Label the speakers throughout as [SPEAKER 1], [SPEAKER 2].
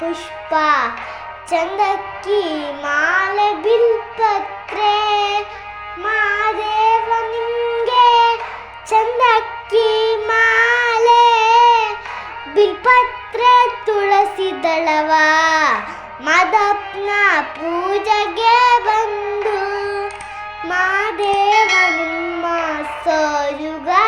[SPEAKER 1] ಪುಷ್ಪ, ಚಂದಕ್ಕಿ ಮಾಲೆ, ಬಿಲ್ಪತ್ರೆ ಮಾದೇವ ನಿಮ್ಗೆ ಚಂದಕ್ಕಿ ಮಾಲೆ, ಬಿಲ್ಪತ್ರೆ ತುಳಸಿ ದಳವ, ಮದಪ್ನ ಪೂಜೆಗೆ ಬಂದು ಮಾದೇವ ನಿಮ್ಮ ಸೋಜುಗಾದ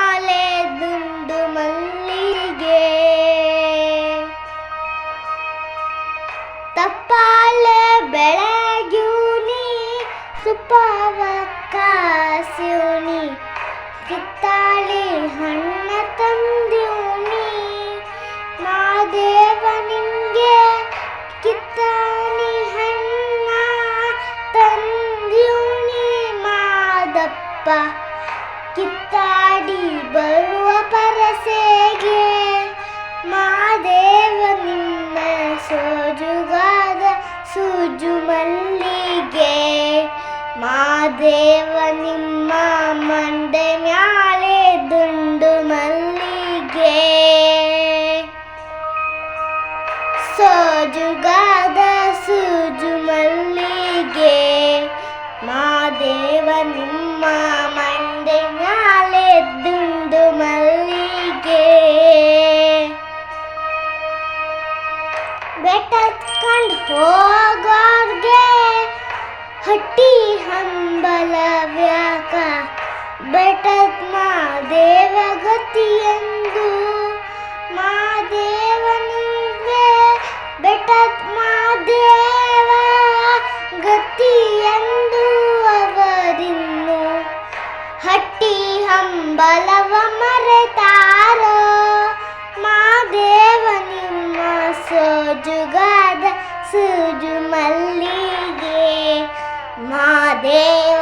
[SPEAKER 1] ಕಾಸ್ಯೂನಿ ಕಿತ್ತಾಳಿ ಹಣ್ಣ ತಂದ್ಯೂನಿ ಮಾದೇವ ನಿಂಗೆ ಕಿತ್ತಾಣಿ ಹಣ್ಣ ತಂದ್ಯೂನಿ ಮಾದಪ್ಪ. ಕಿತ್ತಾಡಿ ಬರುವ ಪರಸೆಗೆ ಮಾದೇವ ನಿನ್ನ ಸೋಜುಗಾದ ಸೂಜು ಮಲ್ಲಿಗೆ. ಮಾದೇವ ನಿಮ್ಮ ಸೋಜುಗಾದ ಸೂಜು ಮಲ್ಲಿಗೆ ಮಾದೇವ ನಿಮ್ಮ ಮಂಡೆ ಮ್ಯಾಲೆ ದುಂಡು ಮಲ್ಲಿಗೆ. ಬೆಟ್ಟತ್ಕಂಡ್ ಹೋಗೋರ್ಗೆ ಹಟ್ಟಿ ಹಂಬಲ ವ್ಯಾಕ. ಬೆಟ್ಟದ ಮಾದೇವ ಗತಿಯೆಂದು ಬೆಟ್ಟದ ಮಾದೇವ ಅವರಿನ್ನು ಹಟ್ಟಿ ಹಂಬಲವ ಮರೆತಾರೋ. ಮಾದೇವ ನಿಮ್ಮ ಸೋಜುಗಾದ ಸೂಜು ಮಲ್ಲಿಗೆ. ಮಾದೇವ